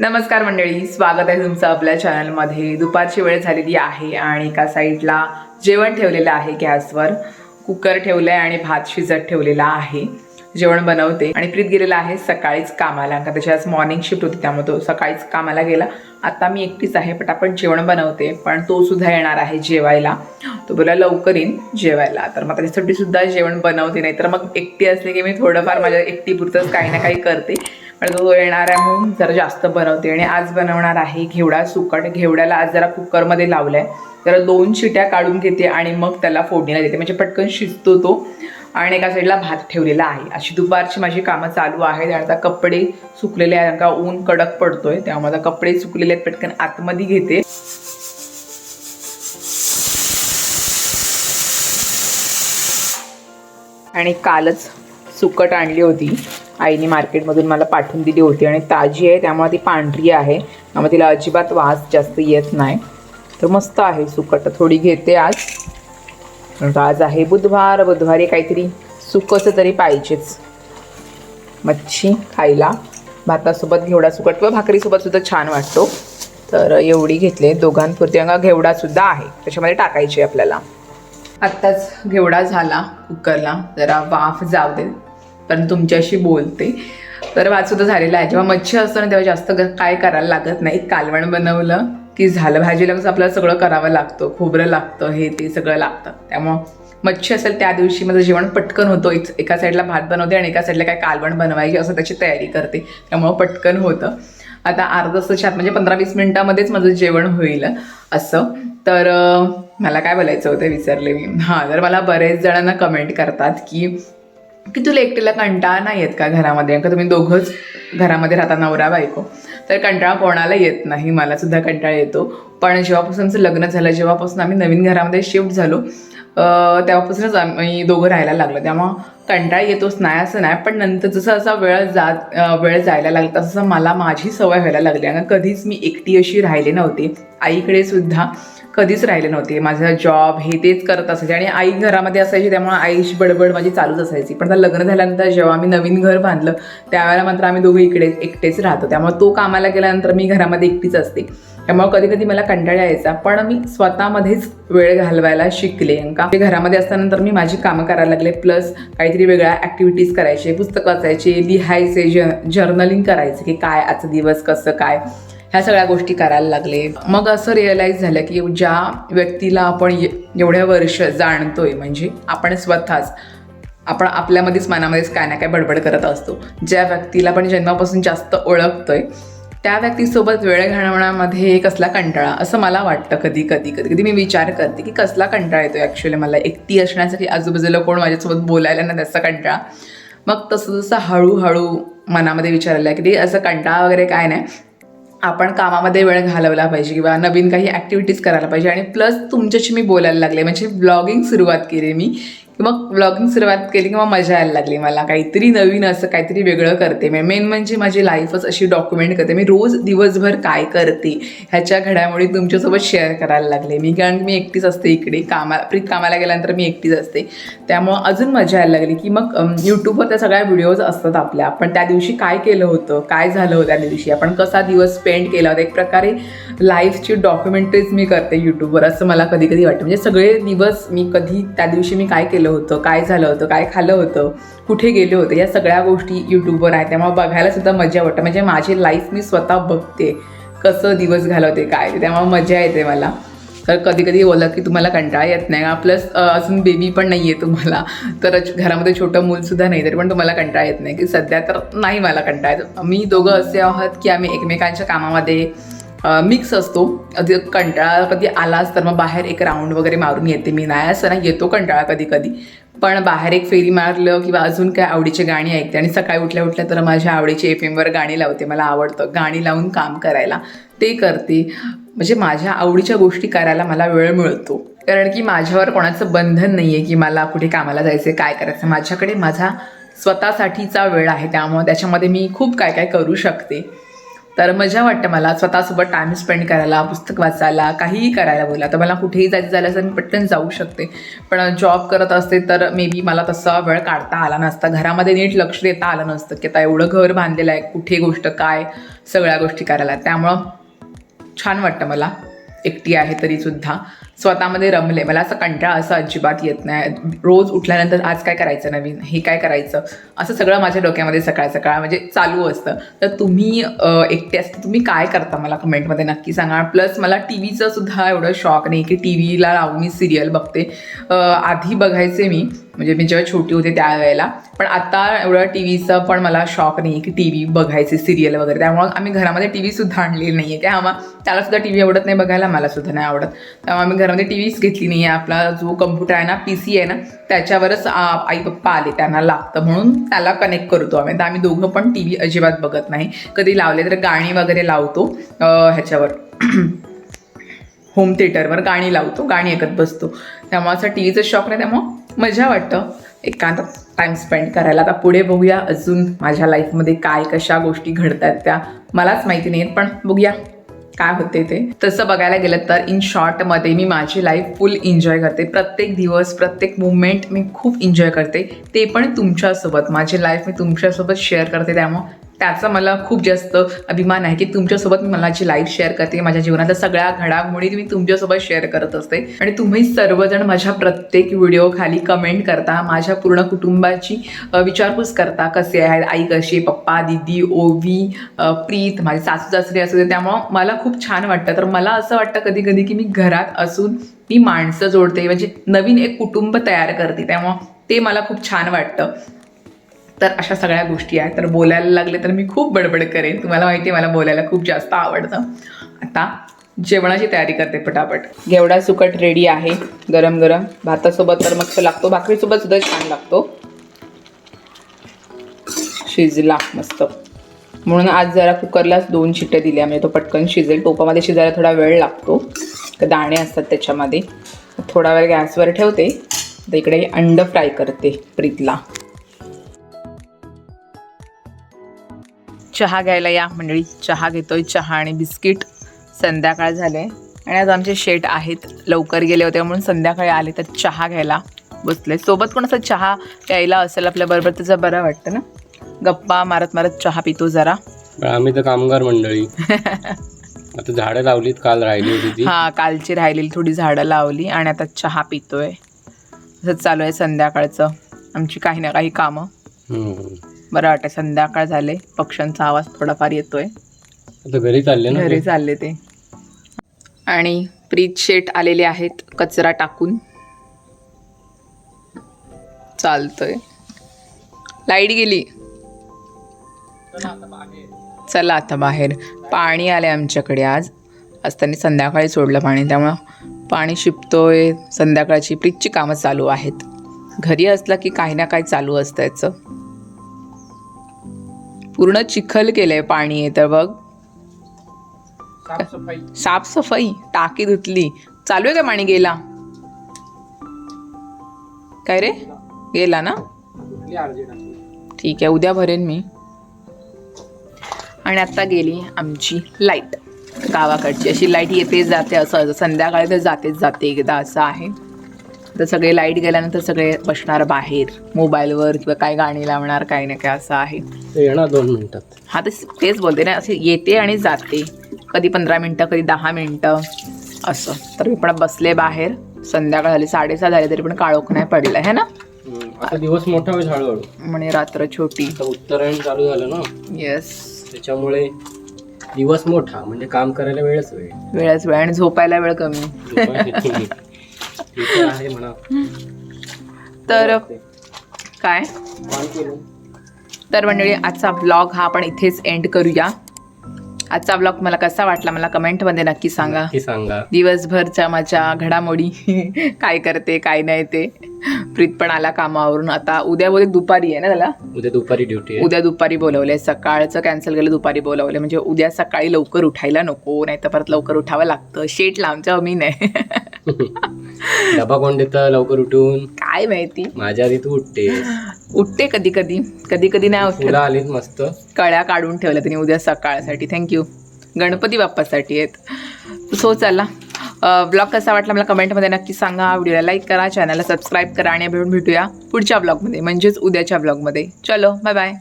नमस्कार मंडळी स्वागत आहे तुमचं आपल्या चॅनलमध्ये दुपारची वेळ झालेली आहे आणि एका साईडला जेवण ठेवलेलं आहे गॅसवर. कुकर ठेवलं आहे आणि भात शिजत ठेवलेला आहे. जेवण बनवते आणि प्रीत गेलेला आहे सकाळीच कामाला. का त्याची आज मॉर्निंग शिफ्ट होती त्यामुळे तो सकाळीच कामाला गेला. आता मी एकटीच आहे पटापट जेवण बनवते पण तो सुद्धा येणार आहे जेवायला. तो बोला लवकर येईन जेवायला. तर मग त्याच्यासाठी सुद्धा जेवण बनवते नाही तर मग एकटी असले की मी थोडंफार माझ्या एकटीपुरतंच काही ना काही करते. पण तो येणार आहे म्हणून जरा जास्त बनवते. आणि आज बनवणार आहे घेवडा सुकट. घेवड्याला आज जरा कुकरमध्ये लावलाय. जरा दोन शिट्या काढून घेते आणि मग त्याला फोडणीला देते. म्हणजे पटकन शिजतो तो. आणि एका साईडला भात ठेवलेला आहे. अशी दुपारची माझी कामं चालू आहेत. आणि आता कपडे सुकलेले आहेत. का ऊन कडक पडतोय. त्यामुळे आता कपडे सुकलेले आहेत. पटकन आतमध्ये घेते. आणि कालच सुकट आणली होती. आईने मार्केटमधून मला पाठवून दिली होती आणि ताजी आहे त्यामुळे ती पांढरी आहे. त्यामुळे तिला अजिबात वास जास्त येत नाही. तर मस्त आहे सुकट. थोडी घेते आज. आज आहे बुधवार बुधवारी काहीतरी सुकंसं तरी पाहिजेच. मच्छी खायला. भातासोबत घेवडा सुकट किंवा भाकरीसोबत सुद्धा छान वाटतो. तर एवढी घेतले दोघांपुरती अंगा घेवडा सुद्धा आहे. त्याच्यामध्ये टाकायची आपल्याला. आत्ताच घेवडा झाला कुकरला जरा वाफ जाऊ दे. कारण तुमच्याशी बोलते. तर वाचसुद्धा झालेला आहे. जेव्हा मच्छी असतं ना तेव्हा जास्त काय करायला लागत नाही. कालवण बनवलं की झालं. भाजीला कसं आपल्याला सगळं करावं लागतं. खोबरं लागतं हे ते सगळं लागतं. त्यामुळं मच्छी असेल त्या दिवशी माझं जेवण पटकन होतं. एक- एका साईडला भात बनवते आणि एका साईडला काय कालवण बनवायची असं त्याची तयारी करते. त्यामुळं पटकन होतं. आता अर्धा तासाच्या म्हणजे पंधरा वीस मिनिटामध्येच माझं जेवण होईल असं. तर मला काय बोलायचं होतं विसरले मी. हां तर मला बरेच जणांना कमेंट करतात की की तुला एकटीला कंटाळा नाही येत का घरामध्ये? का तुम्ही दोघंच घरामध्ये राहता नवरा बायको. तर कंटाळा कोणाला येत नाही? मला सुद्धा कंटाळा येतो. पण जेव्हापासूनचं लग्न झालं जेव्हापासून आम्ही नवीन घरामध्ये शिफ्ट झालो तेव्हापासूनच आम्ही दोघं राहायला लागलो. त्यामुळं कंटाळा येतोच. नाही असं नाही. पण नंतर जसं असा वेळ जात वेळ जायला लागला तसं मला माझी सवय व्हायला लागली. कारण कधीच मी एकटी अशी राहिली नव्हती. आईकडे सुद्धा कधीच राहिले नव्हते. माझा जॉब हे तेच करत असायचे आणि आई घरामध्ये असायची त्यामुळे आईची बडबड माझी चालूच असायची. पण आता लग्न झाल्यानंतर जेव्हा आम्ही नवीन घर बांधलं त्यावेळेला मात्र आम्ही दोघं इकडे एकटेच राहतो. त्यामुळे तो कामाला गेल्यानंतर मी घरामध्ये एकटीच असते. त्यामुळे कधी कधी मला कंटाळा यायचा पण मी स्वतःमध्येच वेळ घालवायला शिकले का म्हणजे घरामध्ये असल्यानंतर मी माझी कामं करायला लागले प्लस काहीतरी वेगळ्या ॲक्टिव्हिटीज करायचे पुस्तक वाचायचे लिहायचे ज जर्नलिंग करायचे की काय आजचा दिवस कसं काय? ह्या सगळ्या गोष्टी करायला लागले. मग असं रिअलाईज झालं की ज्या व्यक्तीला आपण एवढ्या वर्ष जाणतोय म्हणजे आपण स्वतःच आपण आपल्यामध्येच मनामध्येच काय ना काय बडबड करत असतो. ज्या व्यक्तीला आपण जन्मापासून जास्त ओळखतोय त्या व्यक्तीसोबत वेळ घालवण्यामध्ये कसला कंटाळा? असं मला वाटतं कधी कधी कधी कधी मी विचार करते की कसला कंटाळा येतो ॲक्च्युली मला. एकटी असण्यासाठी आजूबाजूला कोण माझ्यासोबत बोलायला ना त्याचा कंटाळा. मग तसं जसं हळूहळू मनामध्ये विचारलं की ते असं कंटाळा वगैरे काय नाही. आपण कामामध्ये वेळ घालवला पाहिजे किंवा नवीन काही ॲक्टिव्हिटीज करायला पाहिजे. आणि प्लस तुमच्याशी मी बोलायला लागले. म्हणजे ब्लॉगिंग सुरुवात केली मी. मग ब्लॉगिंग सुरुवात केली किंवा मजा यायला लागली मला. काहीतरी नवीन असं काहीतरी वेगळं करते. मी मेन म्हणजे माझी लाईफच अशी डॉक्युमेंट करते. मी रोज दिवसभर काय करते ह्याच्या घडामोडी तुमच्यासोबत शेअर करायला लागले. मी कारण मी एकटीच असते इकडे. कामा प्रीत कामाला गेल्यानंतर मी एकटीच असते. त्यामुळं अजून मजा यायला लागली की मग यूट्यूबवर त्या सगळ्या व्हिडिओज असतात आपल्या. आपण त्या दिवशी काय केलं होतं? काय झालं होतं त्या दिवशी? आपण कसा दिवस स्पेंड केला होता? एक प्रकारे लाईफची डॉक्युमेंटरीज मी करते यूट्यूबवर असं मला कधी कधी वाटतं. म्हणजे सगळे दिवस मी कधी त्या दिवशी मी काय केलं होतं काय झालं होतं काय खाल्लं होतं कुठे गेले होते या सगळ्या गोष्टी यूट्यूबवर आहेत. त्यामुळे बघायला सुद्धा मजा वाटतं. म्हणजे माझी लाईफ मी स्वतः बघते कसं दिवस घालवते काय त्यामुळे मजा येते मला. तर कधी कधी बोललं की तुम्हाला कंटाळा येत नाही. का प्लस अजून बेबी पण नाही आहे तुम्हाला. तर घरामध्ये छोटं मूलसुद्धा नाही तरी पण तुम्हाला कंटाळा येत नाही. की सध्या तर नाही मला कंटाळा येत. मी दोघं असे आहोत की आम्ही एकमेकांच्या कामामध्ये मिक्स असतो. कधी कंटाळा कधी आलाच तर मग बाहेर एक राऊंड वगैरे मारून येते मी. नाही असं नाही येतो कंटाळा कधी कधी. पण बाहेर एक फेरी मारलं किंवा अजून काय आवडीची गाणी ऐकते आणि सकाळी उठल्या उठल्या तर माझ्या आवडीची एफ एमवर गाणी लावते. मला आवडतं गाणी लावून काम करायला. ते करते. म्हणजे माझ्या आवडीच्या गोष्टी करायला मला वेळ मिळतो. कारण की माझ्यावर कोणाचं बंधन नाही आहे की मला कुठे कामाला जायचं काय करायचं माझ्याकडे माझा स्वतःसाठीचा वेळ आहे. त्यामुळे त्याच्यामध्ये मी खूप काय काय करू शकते. तर मजा वाटतं मला. स्वतःसोबत टाइम स्पेंड करायला पुस्तक वाचायला काहीही करायला बोला तर मला कुठेही जायचं झालं तर मी पटकन जाऊ शकते. पण जॉब करत असते तर मे बी मला तसा वेळ काढता आला नसता. घरामध्ये नीट लक्ष देता आलं नसतं की आता एवढं घर बांधलेलं आहे कुठे गोष्ट काय सगळ्या गोष्टी करायला. त्यामुळं छान वाटतं मला. एकटी आहे तरीसुद्धा. स्वतःमध्ये रमले. मला असं कंटाळा असं अजिबात येत नाही. रोज उठल्यानंतर आज काय करायचं नवीन? हे काय करायचं? असं सगळं माझ्या डोक्यामध्ये सकाळ सकाळ म्हणजे चालू असतं. तर तुम्ही एकटे असते तुम्ही काय करता मला कमेंटमध्ये नक्की सांगा. प्लस मला टी व्हीचं सुद्धा एवढं शॉक नाही की टी व्हीला लावून मी सिरियल बघते. आधी बघायचे मी. म्हणजे मी जेव्हा छोटी होते त्यावेळेला पण आता एवढं टी व्हीचा पण मला शॉक नाही की टी व्ही बघायचे सिरियल वगैरे. त्यामुळं आम्ही घरामध्ये टी व्ही सुद्धा आणलेली नाही आहे की आम्हा त्याला सुद्धा टी व्ही आवडत नाही बघायला मला सुद्धा नाही आवडत. त्यामुळे आम्ही घरामध्ये टी व्हीच घेतली नाही आहे आपला जो कम्प्युटर आहे ना पी सी आहे ना त्याच्यावरच आई पप्पा आले त्यांना लागतं. म्हणून त्याला कनेक्ट करतो आम्ही. तर आम्ही दोघं पण टी व्ही अजिबात बघत नाही. कधी लावले तर गाणी वगैरे लावतो ह्याच्यावर. होम थिएटरवर गाणी लावतो गाणी ऐकत बसतो. त्यामुळे असं टी व्हीचं शॉक नाही त्यामुळं मजा वाटतं. एकांत टाईम स्पेंड करायला. आता पुढे बघूया अजून माझ्या लाईफमध्ये काय कशा गोष्टी घडतात त्या. मलाच माहिती नाहीत पण बघूया. काय होते ते? तसं बघायला गेलं तर इन शॉर्टमध्ये मी माझी लाईफ फुल एन्जॉय करते. प्रत्येक दिवस प्रत्येक मुवमेंट मी खूप एन्जॉय करते. ते पण तुमच्यासोबत. माझी लाईफ मी तुमच्यासोबत शेअर करते त्यामुळं त्याचा मला खूप जास्त अभिमान आहे की तुमच्यासोबत मी जी लाईफ शेअर करते. माझ्या जीवनातल्या सगळ्या घडामोडी मी तुमच्यासोबत शेअर करत असते. आणि तुम्ही सर्वजण माझ्या प्रत्येक व्हिडिओ खाली कमेंट करता. माझ्या पूर्ण कुटुंबाची विचारपूस करता. कसे आहेत आई कशी पप्पा दिदी ओवी प्रीत माझी सासू सासरी असू दे. त्यामुळं मला खूप छान वाटतं. तर मला असं वाटतं कधी कधी की मी घरात असून मी माणसं जोडते. म्हणजे नवीन एक कुटुंब तयार करते. त्यामुळं ते मला खूप छान वाटतं. तर अशा सगळ्या गोष्टी आहेत. तर बोलायला लागले तर मी खूप बडबड करेन. तुम्हाला माहिती आहे मला बोलायला खूप जास्त आवडतं. आता जेवणाची तयारी करते पटापट. घेवडा सुकट रेडी आहे. गरम गरम. भातासोबत तर मस्त लागतो. भाकरीसोबत सुद्धा छान लागतो. शिजला मस्त. म्हणून आज जरा कुकरलाच दोन शिट्ट्या दिल्या. म्हणजे तो पटकन शिजेल. टोपामध्ये शिजायला थोडा वेळ लागतो. तर दाणे असतात त्याच्यामध्ये. थोडा वेळ गॅसवर ठेवते. तर इकडे अंड फ्राय करते प्रीतला. चहा घ्यायला या मंडळी. चहा घेतोय चहा आणि बिस्किट. संध्याकाळ झाले. आणि आज आमचे शेट आहेत. लवकर गेले होते म्हणून संध्याकाळी आले तर चहा घ्यायला बसले. सोबत कोण असं चहा प्यायला असेल आपल्याबरोबर त्याचं बरं वाटतं ना? गप्पा मारत मारत चहा पितो जरा. पण आम्ही तर कामगार मंडळी. आता झाडं लावलीत काल राहिली होती ती. हा कालची राहिलेली थोडी झाडं लावली आणि आता चहा पितोय. असंच चालू आहे संध्याकाळचं. आमची काही ना काही कामं. बरं वाटतं संध्याकाळ झाले पक्ष्यांचा आवाज थोडाफार येतोय. आता घरी चालले ना घरी. चालले ते. आणि प्रीत शेट आलेले आहेत. कचरा टाकून. चालतोय. लाइट गेली. चला आता बाहेर. पाणी आले आमच्याकडे आज. आज त्यांनी संध्याकाळी सोडलं पाणी. त्यामुळं पाणी शिपतोय. संध्याकाळची प्रीतची कामं चालू आहेत. घरी असलं की काही ना काही चालू असतं याचं. पूर्ण चिखल केलंय पाणी आहे तर बघ. साफसफाई. टाकी धुतली. चालू आहे का पाणी गेला? काय रे? गेला ना? ठीक आहे उद्या भरेन मी. आणि आता गेली आमची लाइट गावाकडची अशी लाइट येते जाते असं संध्याकाळी तर जातेच जाते एकदा असं आहे. तर सगळे लाइट गेल्यानंतर सगळे बसणार बाहेर मोबाईलवर किंवा काय गाणी लावणार काही ना काय असं आहे. ते येणार दोन मिनिटात. हा तेच तेच बोलते ना असे येते आणि जाते. कधी पंधरा मिनटं कधी दहा मिनटं असं. तर मी पण बसले बाहेर. संध्याकाळ झाली साडेसहा झाले तरी पण काळोख नाही पडलं है ना? आता दिवस मोठा होईल हळूहळू. म्हणे रात्र छोटी. आता उत्तरायण चालू झालं ना? येस त्याच्यामुळे दिवस मोठा म्हणजे काम करायला वेळच वेळ. वेळच वेळ आणि झोपायला वेळ कमी. ते तर आहे म्हणा. तर काय? तर मंडळी आजचा ब्लॉग हा आपण इथेच एंड करूया. आजचा ब्लॉग मला कसा वाटला मला कमेंटमध्ये नक्की सांगा. सांगा. दिवसभरच्या माझ्या घडामोडी काय करते काय नाही ते. प्रीत पण आला कामावरून. आता उद्या बोलते दुपारी आहे ना त्याला? उद्या दुपारी ड्युटी आहे. उद्या दुपारी बोलवले सकाळचं कॅन्सल केलं दुपारी बोलवले म्हणजे उद्या सकाळी लवकर उठायला नको नाही तर परत लवकर उठावं लागतं. शेट लांबच्या मी नाही. डबा कोण देतं लवकर उठून. काय माहिती? माझ्या आधी तू उठते उठते कधी कधी. कधी कधी नाही उठत. आलीत मस्त. कळ्या काढून ठेवल्या त्यांनी उद्या सकाळसाठी. थँक्यू गणपती बाप्पासाठी आहेत. सो चला. ब्लॉग कसा वाटला मला कमेंटमध्ये नक्की सांगा. व्हिडिओला लाईक करा. चॅनलला सबस्क्राईब करा. आणि भेटून भेटूया पुढच्या ब्लॉगमध्ये म्हणजेच उद्याच्या ब्लॉगमध्ये चलो बाय बाय